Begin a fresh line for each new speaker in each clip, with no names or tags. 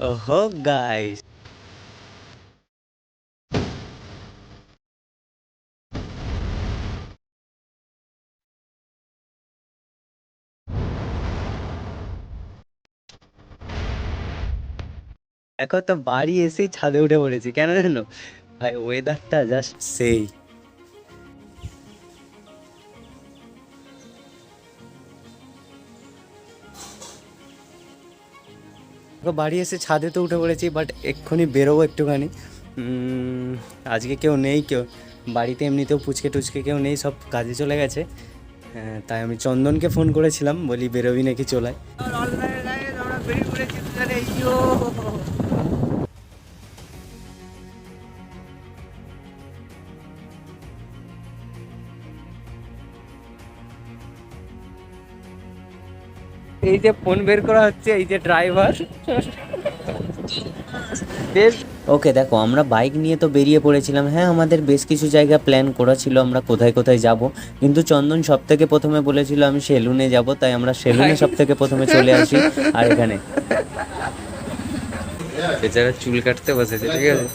ওহো গাইস এখন তো বাড়ি এসেই ছাদে উঠে পড়েছি, কেন জানো? ভাই ওয়েদারটা জাস্ট সেই। বাড়ি এসে ছাদে তো উঠে পড়েছি বাট এক্ষুনি বেরোবো একটুখানি। আজকে কেউ নেই কেউ বাড়িতে এমনিতেও পুচকে টুচকে কেউ নেই সব কাজে চলে গেছে। হ্যাঁ, তাই আমি চন্দনকে ফোন করেছিলাম বলি বেরোবি নাকি চলায়। এই যে ফোন বের করা হচ্ছে এই যে ড্রাইভার বেশ। ওকে দেখো আমরা বাইক নিয়ে তো বেরিয়ে পড়েছিলাম। হ্যাঁ আমাদের বেশ কিছু জায়গা প্ল্যান করা ছিল আমরা কোথায় কোথায় যাব। কিন্তু চন্দন সব থেকে প্রথমে বলেছিল আমি সেলুনে যাব তাই আমরা সেলুনে সব থেকে প্রথমে চলে আসি। আর এখানে। বেচারা চুল কাটতে বসেছে ঠিক আছে?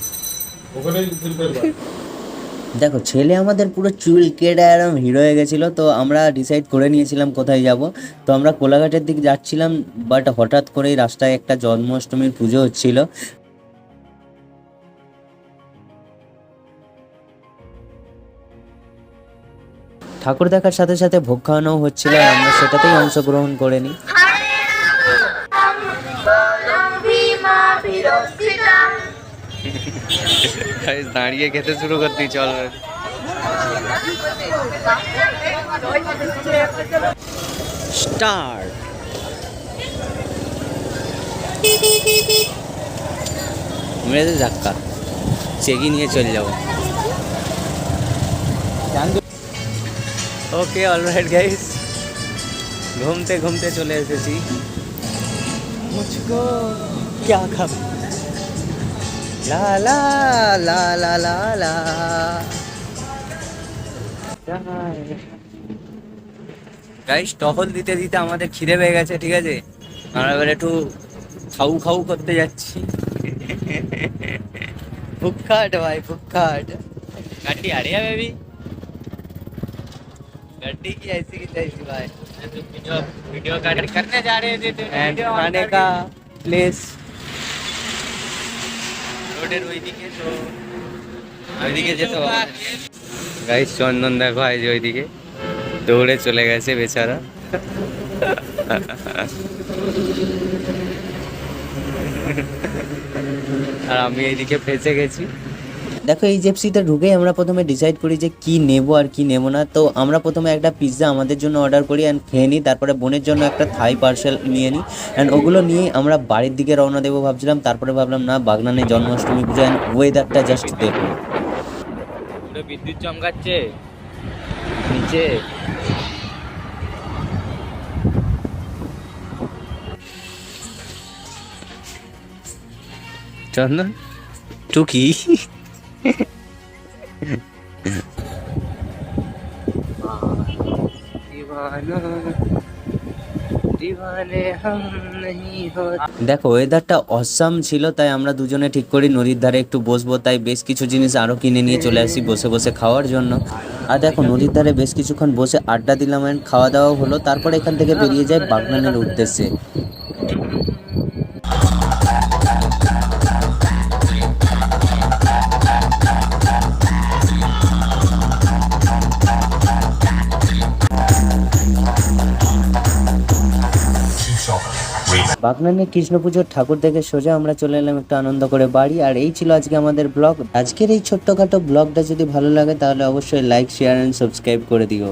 দেখো ছেলে আমাদের পুরো চুল কেটে একদম হিরো হয়ে গেছিল তো আমরা ডিসাইড করে নিয়েছিলাম কোথায় যাব তো আমরা কোলাঘাটের দিকে যাচ্ছিলাম বাট হঠাৎ করেই রাস্তায় একটা জন্মাষ্টমীর পুজো হচ্ছিল ঠাকুর দেখার সাথে সাথে ভোগ খাওয়ানো হচ্ছিল আমরা সেটাতেই অংশগ্রহণ করে নিই দাঁড়িয়ে খেতে শুরু করতেই চল স্টার্ট মেরে ধাক্কা চেকি নিয়ে চলে যাবো ওকে অলরাইট গাইস ঘুমতে ঘুমতে চলে এসেছি মুঝকো क्या খাবে লা লা লা লা লা লা গাইস টহল দিতে দিতে আমাদের খিদে পেয়ে গেছে ঠিক আছে আমরা এবার একটু খাউ খাউ করতে যাচ্ছি ফুটখাট ভাই ফুটখাট গাড়ি आ रही है बेबी गड्डी की ऐसी की तैसी भाई
वीडियो वीडियो करने जा रहे थे तो
एंड
वीडियो ऑन
खाने
कर
का प्लेस রোডের ওইদিকে তো ওইদিকে যেতে হবে গাইস চন্দন দেখো আজ ওইদিকে দৌড়ে চলে গেছে বেচারা। আর আমি এইদিকে ফেঁচে গেছি। দেখো এই জেপসিতে ঢুকেই আমরা প্রথমে ডিসাইড করি যে কি নেব আর কি নেব না। তো আমরা প্রথমে একটা পিৎজা আমাদের জন্য অর্ডার করি অ্যান্ড খেয়ে নিই তারপরে বোনের জন্য একটা থাই পার্সেল নিয়ে নিই। অ্যান্ড ওগুলো নিয়ে আমরা বাড়ির দিকে রওনা দেবো ভাবছিলাম তারপরে ভাবলাম না বাগনানে জন্মাষ্টমী পুজো অ্যান্ড ওয়েদারটা জাস্ট দেখো
পুরো বিদ্যুৎ চমকাচ্ছে। নিচে।
চন্দন টুকি দেখো ওয়েদারটা অসাম ছিল, তাই আমরা দুজনে ঠিক করি নদীর ধারে একটু বসবো, তাই বেশ কিছু জিনিস আরও কিনে নিয়ে চলে আসি বসে বসে খাওয়ার জন্য। আর দেখো, নদীর ধারে বেশ কিছুক্ষণ বসে আড্ডা দিলাম খাওয়া দাওয়া হলো, তারপর এখান থেকে বেরিয়ে যায় বাগনানের উদ্দেশ্যে। বাগনানের কৃষ্ণ পুজোর ঠাকুর দেখে সোজা আমরা চলে এলাম একটু আনন্দ করে বাড়ি। আর এই ছিল আজকে আমাদের ব্লগ। আজকের এই ছোট্টখাটো ব্লগটা যদি ভালো লাগে, তাহলে অবশ্যই লাইক শেয়ার অ্যান্ড সাবস্ক্রাইব করে দিও।